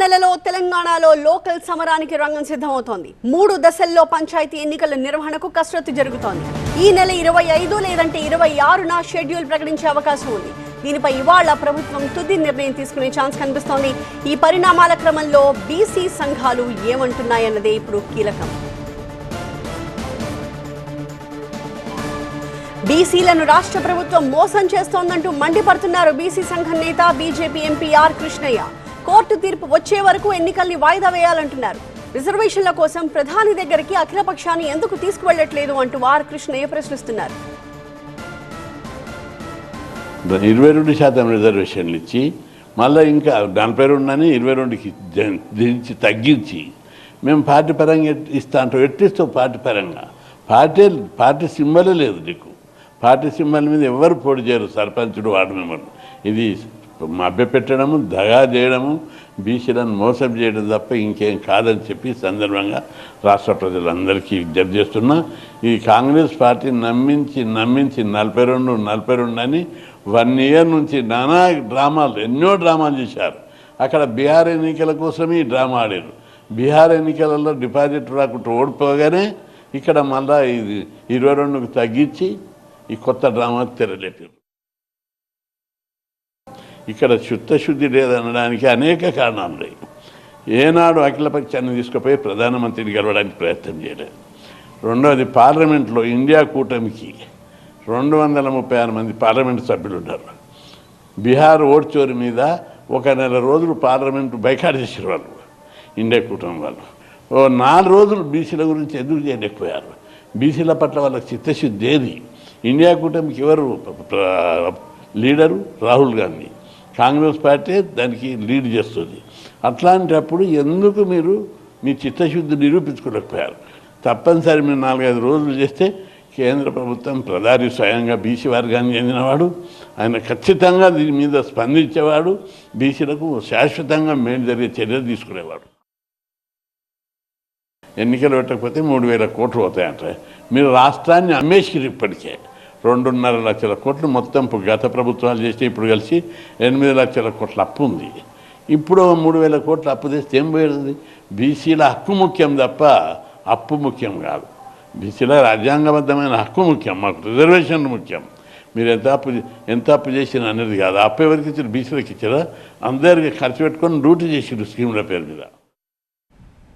నెలలో తెలంగాణలో లోకల్ సమరానికి రంగం సిద్ధమవుతోంది. మూడు దశల్లో పంచాయతీ ఎన్నికల నిర్వహణకు కసరత్తు జరుగుతోంది. ఈ నెల ఇరవై ఐదు లేదంటే ఇరవై ఆరున షెడ్యూల్ ప్రకటించే అవకాశం ఉంది. దీనిపై ఇవాళ ప్రభుత్వం తుది నిర్ణయం తీసుకునే ఛాన్స్ కనిపిస్తోంది. ఈ పరిణామాల క్రమంలో బీసీ సంఘాలు ఏమంటున్నాయన్నదే ఇప్పుడు కీలకం. బీసీలను రాష్ట్ర ప్రభుత్వం మోసం చేస్తోందంటూ మండిపడుతున్నారు బీసీ సంఘం నేత BJP MP R Krishnaiah. Court తీర్పు వచ్చే వరకు ఎన్నికల్ని వాయిదా వేయాలంటున్నారు. రిజర్వేషన్ల కోసం ప్రధాని దగ్గరికి అఖిలపక్షాన్ని ఎందుకు తీసుకువెళ్ళట్లేదు అంటూ ఆర్ కృష్ణయ్య ప్రశ్నిస్తున్నారు. ఇరవై రెండు శాతం రిజర్వేషన్లు ఇచ్చి మళ్ళీ ఇంకా నలభై రెండునని ఇరవై రెండుకి దించి తగ్గించి మేము పార్టీ పరంగా ఇస్తా అంటాం ఎట్టిస్తావు పార్టీ పరంగా? పార్టీ పార్టీ సింబలే లేదు నీకు. పార్టీ సింబల్ మీద ఎవరు పోటీ చేయరు సర్పంచుడు వార్డు మెంబర్లు. ఇది మభ్య పెట్టడము దగా చేయడము బీసీలను మోసం చేయడం తప్ప ఇంకేం కాదని చెప్పి సందర్భంగా రాష్ట్ర ప్రజలందరికీ విజ్ఞప్తి చేస్తున్నా. ఈ కాంగ్రెస్ పార్టీ నమ్మించి నమ్మించి నలభై రెండు నలభై రెండు అని వన్ ఇయర్ నుంచి నానా డ్రామాలు ఎన్నో డ్రామాలు చేశారు. అక్కడ బీహార్ ఎన్నికల కోసమే ఈ డ్రామా ఆడారు. బీహార్ ఎన్నికలలో డిపాజిట్ రాకుండా ఓడిపోగానే ఇక్కడ మళ్ళా ఇది ఇరవై రెండుకు తగ్గించి ఈ కొత్త డ్రామా తెరలేపారు. ఇక్కడ చిత్తశుద్ధి లేదనడానికి అనేక కారణాలు ఉన్నాయి ఏనాడు అఖిలపక్షాన్ని తీసుకుపోయి ప్రధానమంత్రిని గెలవడానికి ప్రయత్నం చేయలేదు. రెండవది పార్లమెంట్లో ఇండియా కూటమికి రెండు వందల ముప్పై ఆరు మంది పార్లమెంటు సభ్యులు ఉన్నారు బీహార్ ఓడ్చోరి మీద ఒక నెల రోజులు పార్లమెంటు బైకాట్ చేసిన వాళ్ళు ఇండియా కూటమి వాళ్ళు. ఓ నాలుగు రోజులు బీసీల గురించి ఎదురు చేయలేకపోయారు? బీసీల పట్ల వాళ్ళకి చిత్తశుద్ధి ఏది? ఇండియా కూటమికి ఎవరు లీడరు? రాహుల్ గాంధీ. కాంగ్రెస్ పార్టీ దానికి లీడ్ చేస్తుంది. అట్లాంటప్పుడు ఎందుకు మీరు మీ చిత్తశుద్ధి నిరూపించుకోలేకపోయారు? తప్పనిసరి మీరు నాలుగైదు రోజులు చేస్తే కేంద్ర ప్రభుత్వం ప్రధాని స్వయంగా బీసీ వర్గానికి చెందినవాడు ఆయన ఖచ్చితంగా దీని మీద స్పందించేవాడు బీసీలకు శాశ్వతంగా మేలు జరిగే చర్యలు తీసుకునేవాడు. ఎన్నికలు పెట్టకపోతే మూడు వేల కోట్లు అవుతాయంట మీరు రాష్ట్రాన్ని అమ్మేసిరు ఇప్పటికే. రెండున్నర లక్షల కోట్లు మొత్తం గత ప్రభుత్వాలు చేస్తే ఇప్పుడు కలిసి ఎనిమిది లక్షల కోట్ల అప్పు ఉంది. ఇప్పుడు మూడు వేల కోట్ల అప్పు తెస్తే ఏం పోయేది? బీసీల హక్కు ముఖ్యం తప్ప అప్పు ముఖ్యం కాదు. బీసీల రాజ్యాంగబద్ధమైన హక్కు ముఖ్యం మాకు రిజర్వేషన్ ముఖ్యం. మీరు ఎంత అప్పు ఎంత అప్పు చేసిన అనేది కాదు. అప్పు ఎవరికి ఇచ్చారు? బీసీలకు ఇచ్చారా? అందరికి ఖర్చు పెట్టుకొని డ్యూటీ చేసిండ్రు స్కీముల పేరు మీద.